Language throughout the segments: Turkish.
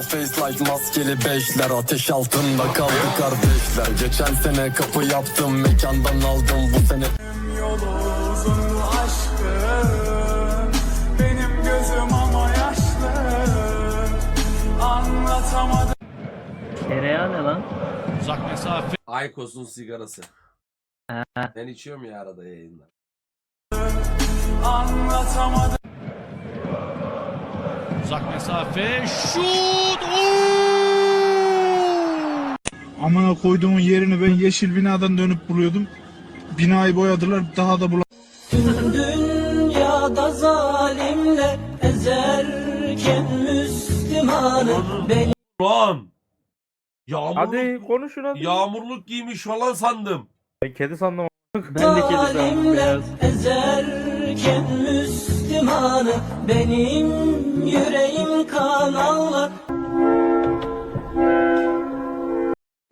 No face like maskeli beşler Ateş altında kaldı kardeşler Geçen sene kapı yaptım mekandan aldım bu sene Yolu uzun aşkım Benim gözüm ama yaşlı Anlatamadım Tereyağı ne lan? Uzak mesafe. Aykos'un sigarası. Ha. Ben içiyorum ya arada yayında. Anlatamadım Uzak mesafe. Şut! Oo! Amına koyduğumun yerini ben yeşil binadan dönüp buluyordum. Binayı boyadılar daha da bulamadım. Dünyada zalimler ezerken Müslümanı beni Lan! Yağmurluk, Hadi konuşun hadi. yağmurluk giymiş falan sandım. Ben kedi sandım. Ben de kedi sandım zalimler beyaz. ezerken Müslümanı benim yüreğim kan ağlar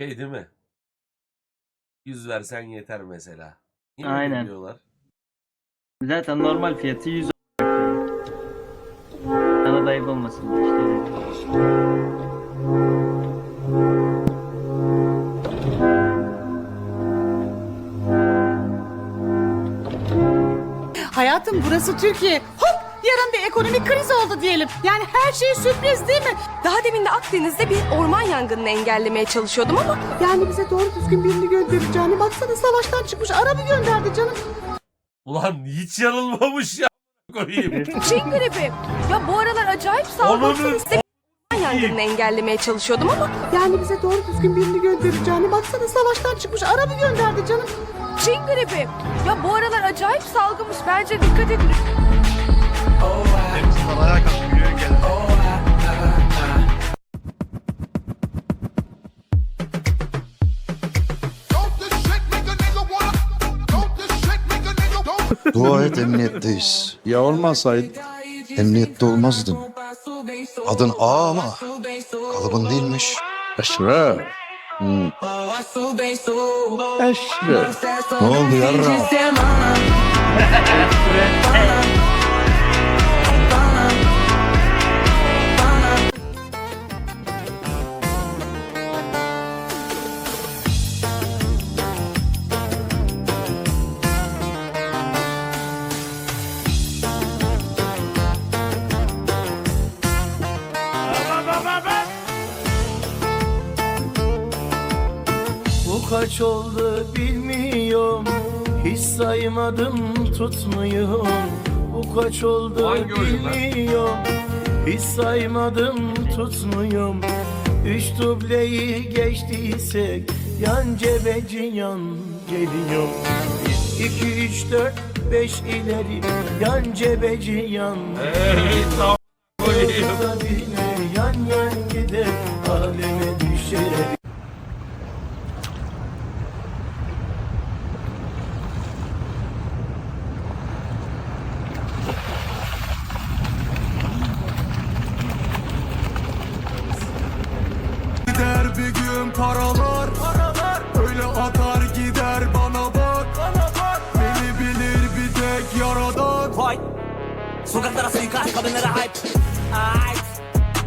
Şey değil mi? Yüz versen yeter mesela. Yine Aynen. Diyorlar. Zaten normal fiyatı 100 Sana da ayıp olmasın işte. Hayatım burası Türkiye. Hop yarın bir ekonomik kriz oldu diyelim. Yani her şey sürpriz değil mi? Daha demin de Akdeniz'de bir orman yangınını engellemeye çalışıyordum ama Yani bize doğru düzgün birini göndereceğini baksana savaştan çıkmış araba gönderdi canım. Ulan hiç yanılmamış ya. Koyayım. Çin gribi. Ya bu aralar acayip soliste orman yangınını engellemeye çalışıyordum ama Yani bize doğru düzgün birini göndereceğini baksana savaştan çıkmış araba gönderdi canım. Çin gribi. Ya bu aralar acayip salgınmış. Bence dikkat edin. Dua et emniyetteyiz. Ya olmasaydı Emniyette olmazdın. Adın A ama kalıbın değilmiş. Eşref. Hmm. Eşref. Ne oldu yarra? kaç oldu bilmiyorum. Hiç saymadım tutmuyorum. Bu kaç oldu bilmiyorum. Hiç saymadım tutmuyorum. Üç dubleyi geçtiysek Yan cebeci yan geliyor. Bir, iki, üç, dört, beş ileri Yan cebeci yan Hey, kadınlara hype Ay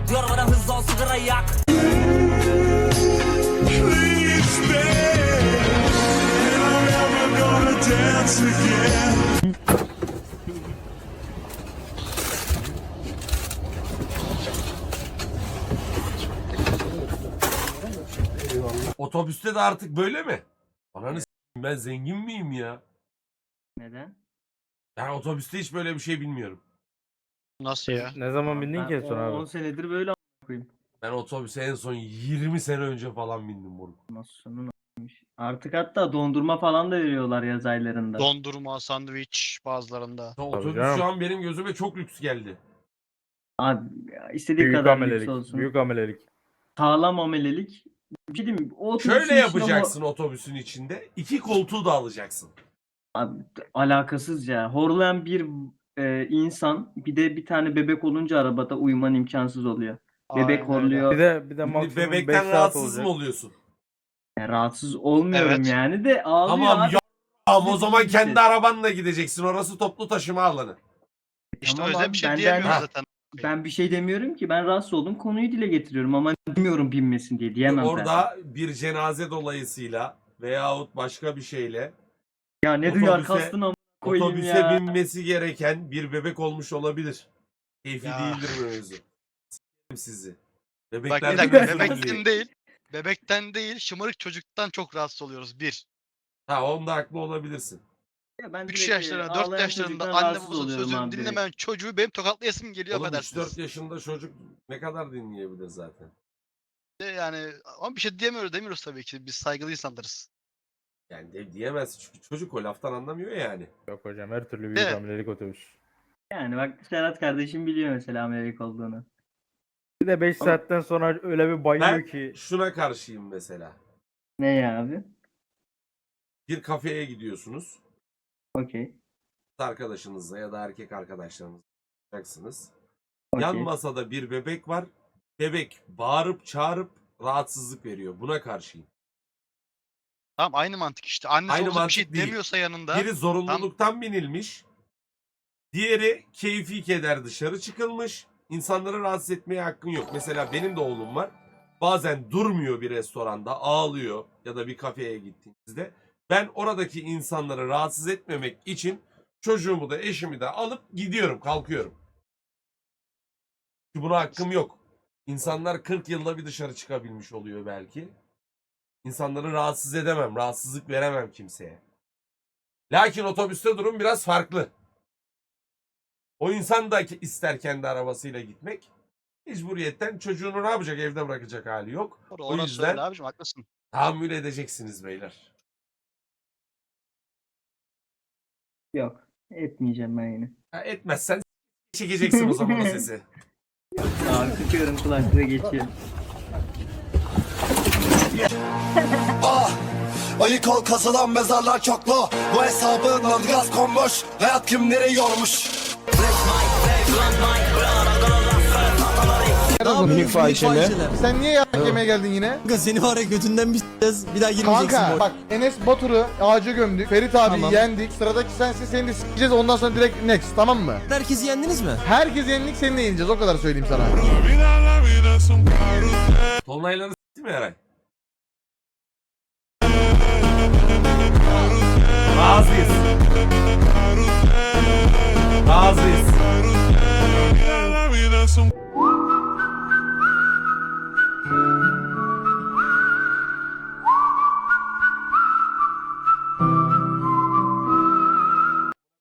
Diyor bana hızlı ol sigara yak Otobüste de artık böyle mi? Ananı s**eyim, ben zengin miyim ya? Neden? Yani otobüste hiç böyle bir şey bilmiyorum. Nasıl ya? Ne zaman bindin ki en son 10 abi? senedir böyle a**ına koyayım. Ben otobüse en son 20 sene önce falan bindim moruk. Nasıl sonu neymiş? Artık hatta dondurma falan da veriyorlar yaz aylarında. Dondurma, sandviç bazılarında. Ya Otobüs canım. şu an benim gözüme çok lüks geldi. Abi ya istediği Büyük kadar lüks amelelik. olsun. Büyük amelelik. Sağlam amelelik. Bir şey diyeyim mi? O otobüsün Şöyle içine yapacaksın otobüsün içinde. iki koltuğu da alacaksın. Abi, alakasız ya. Horlayan bir e, insan bir de bir tane bebek olunca arabada uyuman imkansız oluyor. Bebek horluyor. Bir de bir de Şimdi maksimum 5 bebekten saat rahatsız olacak. mı oluyorsun? Yani rahatsız olmuyorum Evet. yani de ağlıyor Tamam abi. ya. Ama o zaman kendi arabanla gideceksin. Orası toplu taşıma alanı. İşte Tamam o yüzden abi, bir şey benden- diyemiyoruz Ha. zaten. Ben bir şey demiyorum ki. Ben rahatsız oldum. Konuyu dile getiriyorum ama demiyorum binmesin diye. Diyemem zaten. Orada bir cenaze dolayısıyla veyahut başka bir şeyle Ya ne duyar otobüse- kastın ama koyayım otobüse ya. binmesi gereken bir bebek olmuş olabilir. Keyfi Ya. değildir mevzu. S**erim sizi. Bak bir de dakika özür bebekten değil. Bebekten değil şımarık çocuktan çok rahatsız oluyoruz. Bir. Ha onda haklı olabilirsin. Ya ben 3 direkt, yaşlarında, e, 4 ağlayan yaşlarında çocuktan anne rahatsız babasının oluyorum sözünü abi direkt. dinlemeyen çocuğu benim tokatlayasım geliyor Oğlum affedersiniz. 3-4 yaşında çocuk ne kadar dinleyebilir zaten. De Yani ama bir şey diyemiyoruz demiyoruz tabii ki. Biz saygılı insanlarız. Yani de, diyemez çünkü çocuk o laftan anlamıyor yani. Yok hocam her türlü büyük Evet. amelelik otobüs. Yani bak Serhat kardeşim biliyor mesela Amerika olduğunu. Bir de 5 Ama- saatten sonra öyle bir bayıyor Ben ki. şuna karşıyım mesela. Ne ya abi? Bir kafeye gidiyorsunuz. Okey. Arkadaşınızla ya da erkek arkadaşlarınızla olacaksınız. okey. Yan masada bir bebek var. Bebek bağırıp çağırıp rahatsızlık veriyor. Buna karşıyım. Tamam aynı mantık işte. Annesi Aynı olsa bir mantık şey değil. demiyorsa yanında. Biri zorunluluktan binilmiş. Diğeri keyfi keder dışarı çıkılmış. İnsanları rahatsız etmeye hakkın yok. Mesela benim de oğlum var. Bazen durmuyor bir restoranda ağlıyor ya da bir kafeye gittiğimizde. Ben oradaki insanları rahatsız etmemek için çocuğumu da eşimi de alıp gidiyorum kalkıyorum. Çünkü buna hakkım yok. İnsanlar 40 yılda bir dışarı çıkabilmiş oluyor belki. İnsanları rahatsız edemem, rahatsızlık veremem kimseye. Lakin otobüste durum biraz farklı. O insan da ki- ister kendi arabasıyla gitmek. Mecburiyetten çocuğunu ne yapacak evde bırakacak hali yok. Doğru, o yüzden- öyle abicim haklısın. Tahammül edeceksiniz beyler. Yok. Etmeyeceğim ben yine. Ha, etmezsen çekeceksin o zaman o sesi. Abi tutuyorum kulaklığı geçiyor. Ah! Ayık ol kazılan mezarlar çoklu Bu hesabın ılgaz konmuş Hayat kimleri yormuş Minik fahişe mi? Sen niye yardım yemeye geldin yine? Seni var ya götünden bir s**eceğiz. Bir daha Kanka bak Enes Batur'u ağaca gömdük. Ferit abi Tamam. yendik. Sıradaki sensin seni de s**eceğiz. Ondan sonra direkt next tamam mı? Herkesi yendiniz mi? Herkes yenildik seni de yeneceğiz. O kadar söyleyeyim sana. Tonlayları s**ti mi Eray? Razıyız. Razıyız.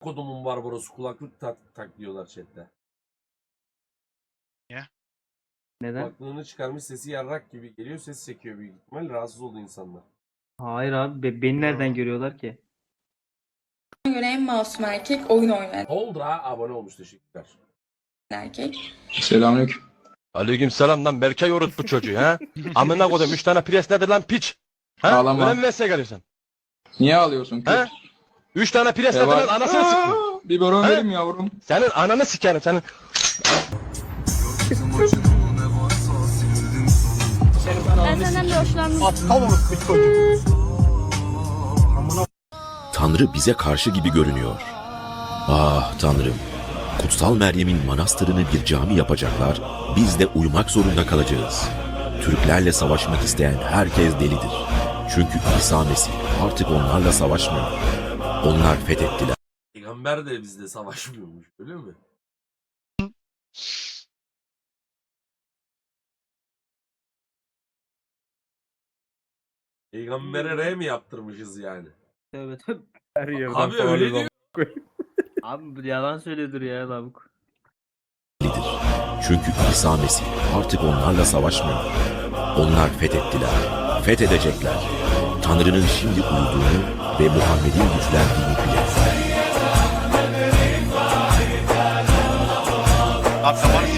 Kodumun var burası kulaklık tak, tak diyorlar chatte. Neden? Kulaklığını çıkarmış sesi yarrak gibi geliyor ses çekiyor büyük ihtimal rahatsız oldu insanlar. Hayır abi be- beni nereden görüyorlar ki? Göre en masum erkek oyun oynayan Holdra abone olmuş teşekkürler. erkek. Selamünaleyküm. Aleyküm selam lan Berkay orut bu çocuğu ha. Amına koydum 3 tane pres nedir lan piç? Ha? Ağlama. Öyle mi mesleğe geliyorsun? Niye ağlıyorsun He? 3 tane pres nedir lan anasını sıktın. Bir baron He? verim yavrum. Senin ananı sikerim senin. Ben senden de hoşlanmıyorum. Tanrı bize karşı gibi görünüyor. Ah Tanrım. Kutsal Meryem'in manastırını bir cami yapacaklar. Biz de uyumak zorunda kalacağız. Türklerle savaşmak isteyen herkes delidir. Çünkü İsa Mesih artık onlarla savaşmıyor. Onlar fethettiler. Peygamber de bizle savaşmıyormuş öyle mi? Peygamber'e R mi yaptırmışız yani? Tövbe tövbe. Her yerden Abi öyle diyor. Abi yalan söylüyordur ya lavuk. Çünkü İsa Mesih artık onlarla savaşmıyor. Onlar fethettiler. Fethedecekler. Tanrı'nın şimdi uyuduğunu ve Muhammed'in güçlendiğini bile. Abi kafanı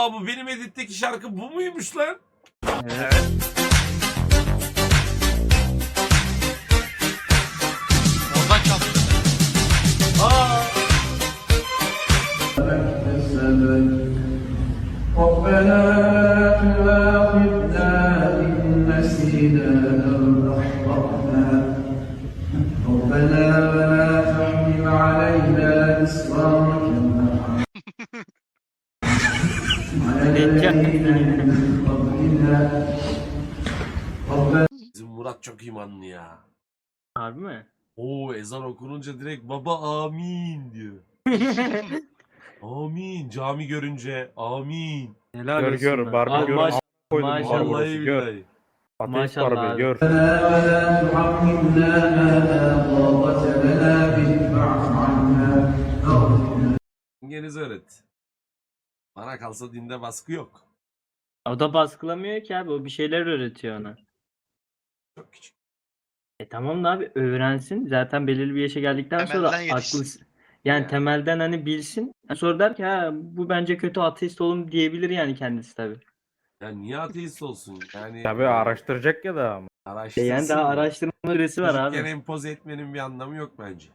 Aa bu benim editteki şarkı bu muymuş lan? Evet. Oradan çaldı. Aa. Bizim Murat çok imanlı ya. Harbi mi? Oo ezan okununca direkt baba amin diyor. amin. Cami görünce amin. Helal Gör olsun gör Al gör. maş- koydum maşallah. Vallahi gör. billahi. Ateist Maşallah barbar abi. gör. İngiliz öğret. Bana kalsa dinde baskı yok. O da baskılamıyor ki abi. O bir şeyler öğretiyor ona. Çok küçük. E tamam da abi öğrensin. Zaten belirli bir yaşa geldikten sonra Temelden yetişsin. aklı yani Ya. temelden hani bilsin. Sonra der ki ha bu bence kötü ateist olun diyebilir yani kendisi tabii. Ya niye ateist olsun? Yani Tabii araştıracak ya da ama. E araştırsın. yani daha araştırma süresi var Çocukken abi. empoze etmenin bir anlamı yok bence.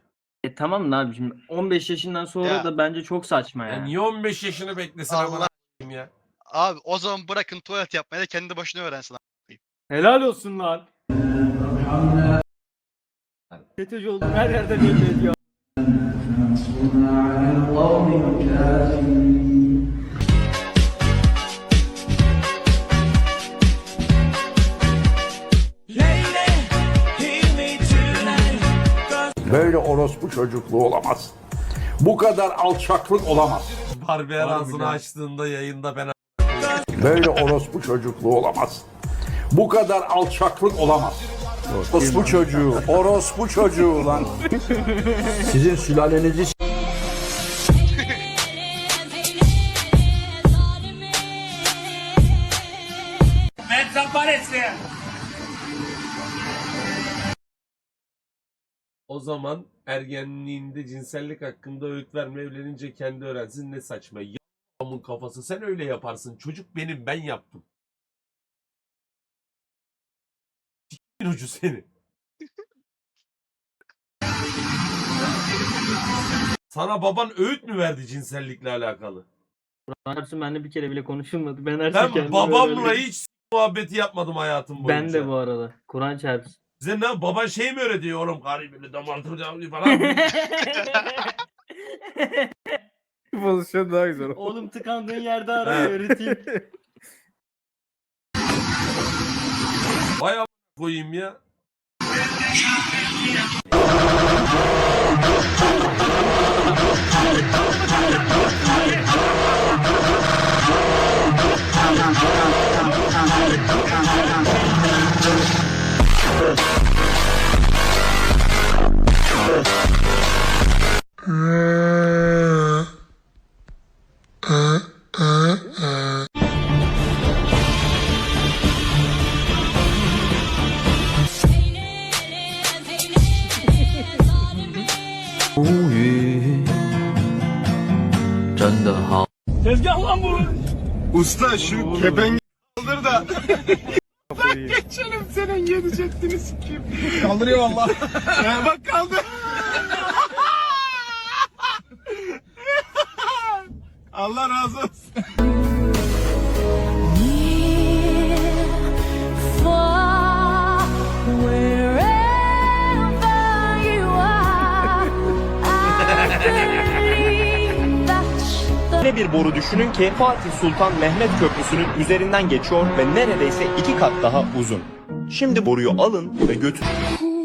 E tamam da abi şimdi 15 yaşından sonra Ya. da bence çok saçma Ya yani. niye 15 yaşını beklesin Allah. amına koyayım ya? Abi o zaman bırakın tuvalet yapmayı da kendi başına öğrensin. Helal olsun lan. FETÖ'cü olduğum her yerde belli ediyor. Böyle orospu çocukluğu olamaz. Bu kadar alçaklık olamaz. Barber ağzını açtığında yayında ben Böyle orospu çocukluğu olamaz. Bu kadar alçaklık olamaz. Orospu çocuğu, orospu çocuğu lan. Sizin sülalenizi O zaman ergenliğinde cinsellik hakkında öğüt verme evlenince kendi öğrensin ne saçma. Ya adamın kafası sen öyle yaparsın. Çocuk benim ben yaptım. S**tin ucu seni. Sana baban öğüt mü verdi cinsellikle alakalı? Kur'an benimle bir kere bile konuşulmadı. Ben her şey Ben babamla öğrendim. hiç s- muhabbeti yapmadım hayatım boyunca. Ben de bu arada. Kur'an çarpsın. Size ne baban şey mi öğretiyor oğlum karı böyle damartı falan mı? Pozisyon daha güzel. Oğlum tıkandığın yerde ara He. öğreteyim. Vay a- koyayım ya. Usta şu kepengi Kafayı. Canım senin yedi ceddini sikeyim. Kaldırıyor valla. Bak kaldı. Allah razı olsun. Bir boru düşünün ki Fatih Sultan Mehmet Köprüsü'nün üzerinden geçiyor ve neredeyse iki kat daha uzun. Şimdi boruyu alın ve götürün.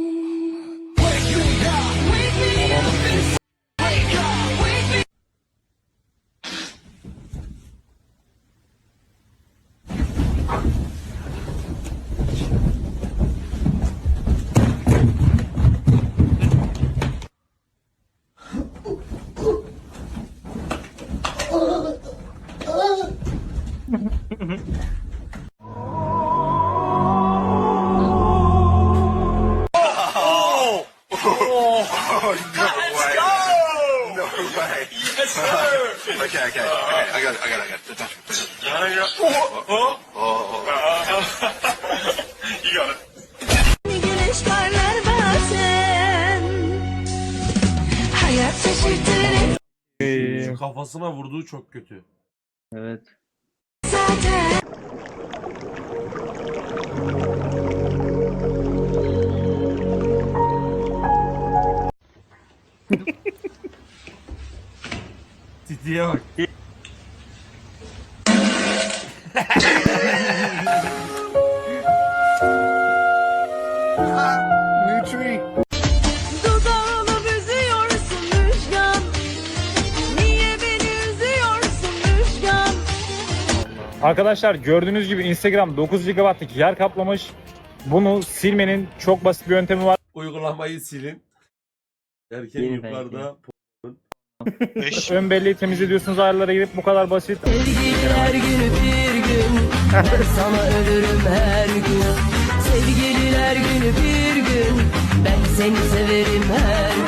Güneş parlar bazen. Hayat şaşırtır Şu kafasına vurduğu çok kötü. Evet. zaten. Titiye bak. Arkadaşlar gördüğünüz gibi Instagram 9 GB'lık yer kaplamış. Bunu silmenin çok basit bir yöntemi var. Uygulamayı silin. Derken Yeni yukarıda. Ön belleği temizliyorsunuz ayarlara girip bu kadar basit. Sevgililer günü bir gün Ben sana ölürüm her gün Sevgililer günü bir gün Ben seni severim her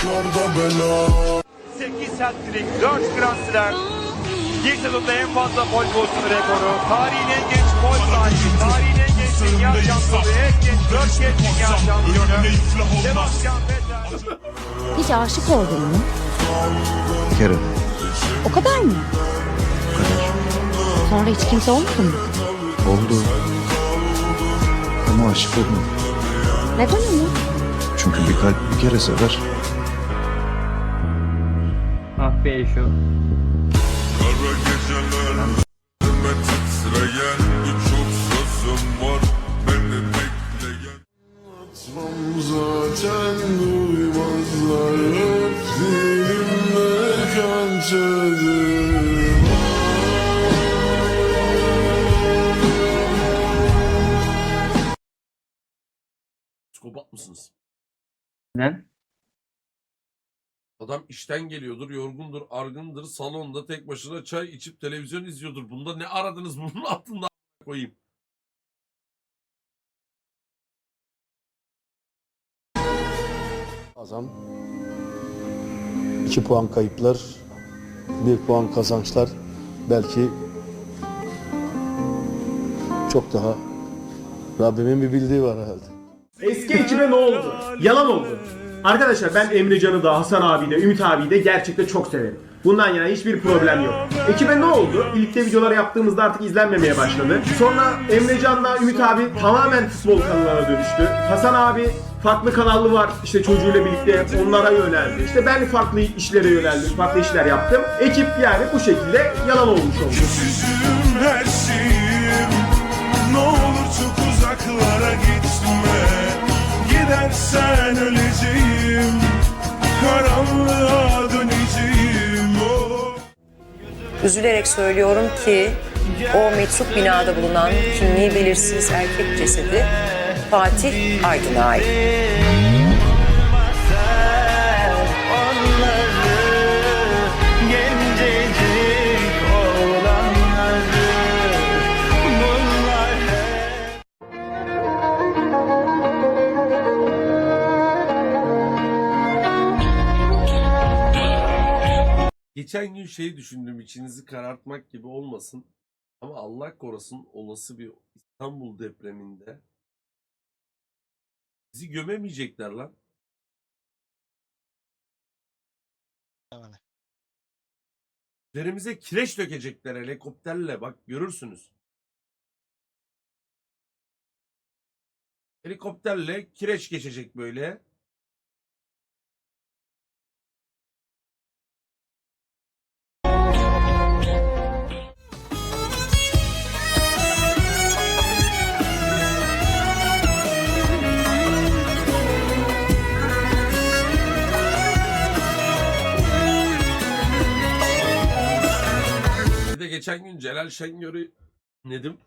sokaklarda bela 8 hat-trick, 4 Grand Slam. Bir sezonda en fazla gol pozisyonu rekoru. Tarihin en genç gol sahibi. Tarihin en genç dünya şampiyonu. En genç 4 kez dünya şampiyonu. Sebastian Vettel. Hiç aşık oldun mu? Kere O kadar mı? Sonra hiç kimse olmadı mı? oldu Ama aşık oldum Neden ama? Çünkü bir kalp bir kere sever Be şu. Kara geceler Adam işten geliyordur, yorgundur, argındır, salonda tek başına çay içip televizyon izliyordur. Bunda ne aradınız bunun altında koyayım. Azam 2 puan kayıplar 1 puan kazançlar belki çok daha Rabbimin bir bildiği var herhalde. Eski ekibe ne oldu? Yalan oldu. Arkadaşlar ben Emrecan'ı da Hasan abi de Ümit abi de gerçekten çok severim. Bundan yana hiçbir problem yok. Ekibe ne oldu? Birlikte videolar yaptığımızda artık izlenmemeye başladı. Sonra Emrecan'la Ümit abi tamamen futbol kanalına dönüştü. Hasan abi farklı kanalı var işte çocuğuyla birlikte onlara yöneldi. İşte ben farklı işlere yöneldim, farklı işler yaptım. Ekip yani bu şekilde yalan olmuş oldu. Her şeyim Ne olur çok uzaklara gitme Gidersen öleceğim Üzülerek söylüyorum ki o metruk binada bulunan kimliği belirsiz erkek cesedi Fatih Aydın'a ait. Geçen gün şey düşündüm içinizi karartmak gibi olmasın. Ama Allah korusun olası bir İstanbul depreminde bizi gömemeyecekler lan. Yani. Üzerimize kireç dökecekler helikopterle bak görürsünüz. Helikopterle kireç geçecek böyle. Geçen gün Celal Şengör'ü nedim?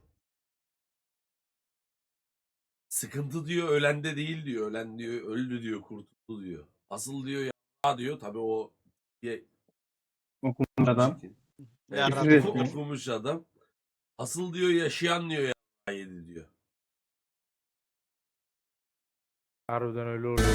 Sıkıntı diyor ölende değil diyor. Ölen diyor öldü diyor kurtuldu diyor. Asıl diyor ya diyor tabi o ye, Okumuş adam. etmiyor. okumuş adam. Asıl diyor yaşayan diyor ya yedi diyor. Harbiden öyle oluyor.